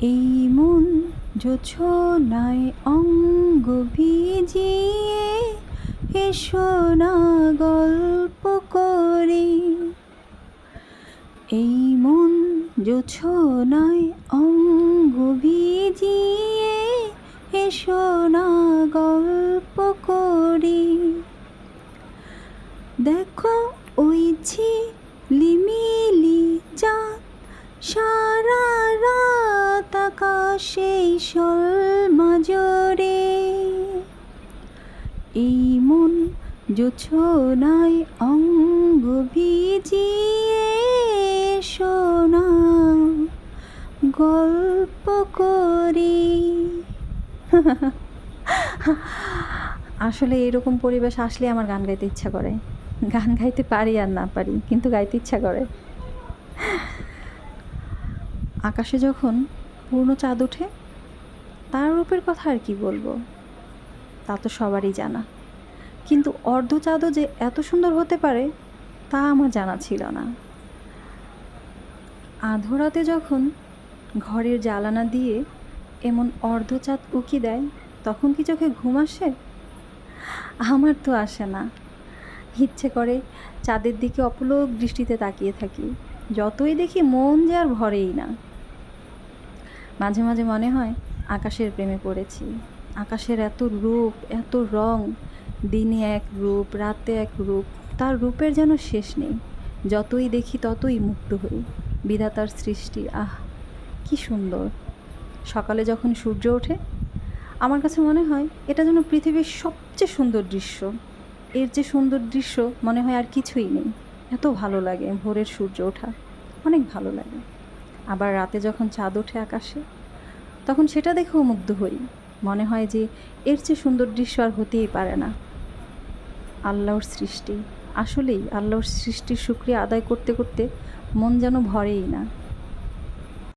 এই মন জোছনায় অঙ্গ ভিজিয়ে এসো না গল্প করি। এই মন জোছনায় অঙ্গ ভিজিয়ে এসো না গল্প করি। দেখো ওই ঝিলিমিলি আকাশে মাজরে এই মন জোছনায় অঙ্গ ভিজিয়ে শোনা, গল্প করি। আসলে এরকম পরিবেশ আসলে আমার গান গাইতে ইচ্ছা করে। গান গাইতে পারি আর না পারি, কিন্তু গাইতে ইচ্ছা করে। আকাশে যখন পূর্ণ চাঁদ ওঠে, তার রূপের কথা আর কি বলব? তা তো সবারই জানা। কিন্তু অর্ধ চাঁদও যে এত সুন্দর হতে পারে, তা আমার জানা ছিল না। আধরাতে যখন ঘরের জ্বালানা দিয়ে এমন অর্ধ চাঁদ উকি দেয়, তখন কি চোখে ঘুম আসে? আমার তো আসে না। ইচ্ছে করে চাঁদের দিকে অপলোক দৃষ্টিতে তাকিয়ে থাকি, যতই দেখি মন যে আর ভরেই না। মাঝে মাঝে মনে হয় আকাশের প্রেমে পড়েছি। আকাশের এত রূপ, এত রং, দিনে এক রূপ, রাতে এক রূপ, তার রূপের যেন শেষ নেই। যতই দেখি ততই মুগ্ধ হই। বিধাতার সৃষ্টি, আহ, কি সুন্দর। সকালে যখন সূর্য ওঠে, আমার কাছে মনে হয় এটা যেন পৃথিবীর সবচেয়ে সুন্দর দৃশ্য। এর যে সুন্দর দৃশ্য মনে হয় আর কিছুই নেই। এত ভালো লাগে ভোরের সূর্য ওঠা। অনেক ভালো লাগে। আবার রাতে যখন চাঁদ ওঠে আকাশে, তখন সেটা দেখেও মুগ্ধ হই। মনে হয় যে এর চেয়ে সুন্দর দৃশ্য আর হতেই পারে না। আল্লাহর সৃষ্টি। আসলেই আল্লাহর সৃষ্টির শুক্রিয়া আদায় করতে করতে মন যেন ভরেই না।